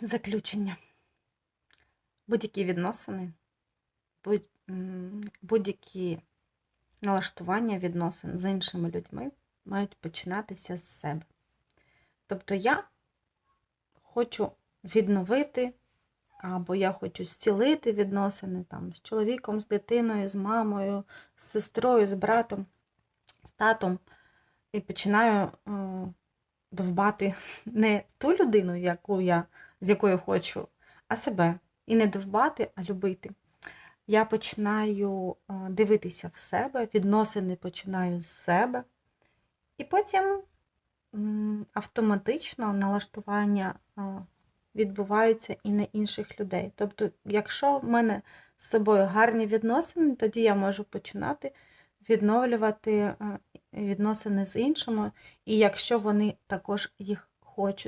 заключення. Будь-які відносини, будь-які налаштування відносин з іншими людьми мають починатися з себе. Тобто я хочу відновити, або я хочу зцілити відносини там, з чоловіком, з дитиною, з мамою, з сестрою, з братом, з татом, і починаю е, довбати не ту людину, яку я, з якою хочу, а себе. І не довбати, а любити. Я починаю е, дивитися в себе, відносини починаю з себе. І потім автоматично налаштування е, відбуваються і на інших людей. Тобто, якщо в мене з собою гарні відносини, тоді я можу починати відновлювати е, відносини з іншими, і якщо вони також їх хочуть.